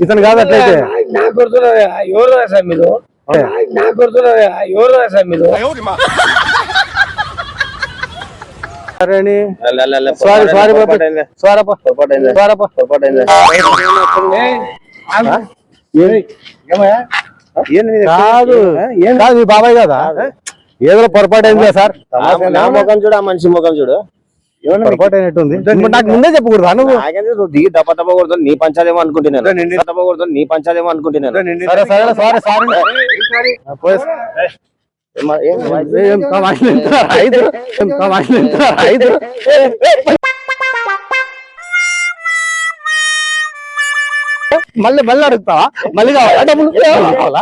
ఇతను కాదు అట్లయితే నాకు గుర్తున్నది ఎవరు సార్ మీరు? నాకు గుర్తున్నది ఎవరు సార్ మీరు? సరే సారీ సారీ బాబు సారప్ప సారప్ప కాదు. కాదు బాబాయ్ కదా? ఏదో పొరపాటు అయిందా సార్. నా ముఖం చూడు ఆ మనిషి ముఖం చూడు. నాకు ముందే చెప్పకూడదు నువ్వు దిగి దప్ప నీ పంచాదేమో అనుకుంటున్నాను దప్ప కొడుతుంది నీ పంచాదేమో అనుకుంటున్నాను సరే సరే సారీ సారీ ఏమ- ఏం ఏం కమాయిలు ఎంతున్నారు? ఐదు ఏం కమాయిలు ఎంతున్నారు? ఐదు మళ్ళీ మళ్ళీ అడుగుతావా మళ్ళీ కావాలా డబ్బులు కావాలా?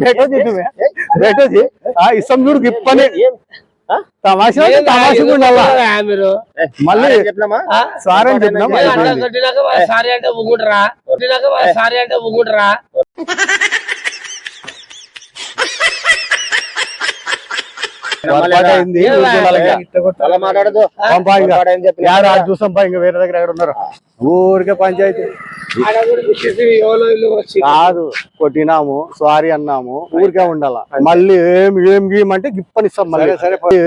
బేటోజీ. బేటోజీ. ఇస్తాం చూడు ఇప్పని? తమాషా తమాషగా ఉండాలా మీరు? మళ్ళీ సారీ అని సారీ అంటే వాళ్ళు సారీ అంటే ఊగుంటారా పొరపాటు అయింది ఏ, ఊరుకోవాలి ఇంకా. అలా మాట్లాడదు పంపా ఇంకా పొరపాటు ఏం చెప్పినా? యాడ అది చూసాం పా ఇంకా వేరే దగ్గర ఎక్కడ ఉన్నారు. ఊరికే పంచాయతీ. కాదు కొట్టినాము సారీ అన్నాము ఊరికే ఉండాల. మళ్ళీ ఏం ఏం గీయమంటే గిప్పనిస్తాం మళ్ళీ.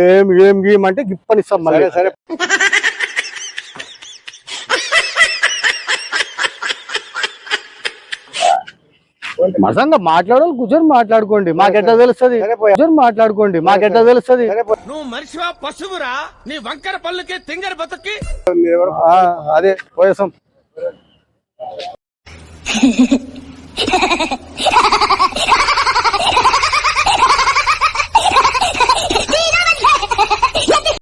ఏం ఏం గీయమంటే గిప్పనిస్తాం మళ్ళీ. సరే. మసంగా మాట్లాడాలి కూర్చొని మాట్లాడుకోండి. మాకెట్లా తెలుస్తుంది? కూర్చొని మాట్లాడుకోండి. మాకెట్లా తెలుస్తుంది? నువ్వు మనిషివా పశువురా? నీ వంకర పళ్ళుకి తింగర బతుక్కి? ఆ, అదే పోయేసాం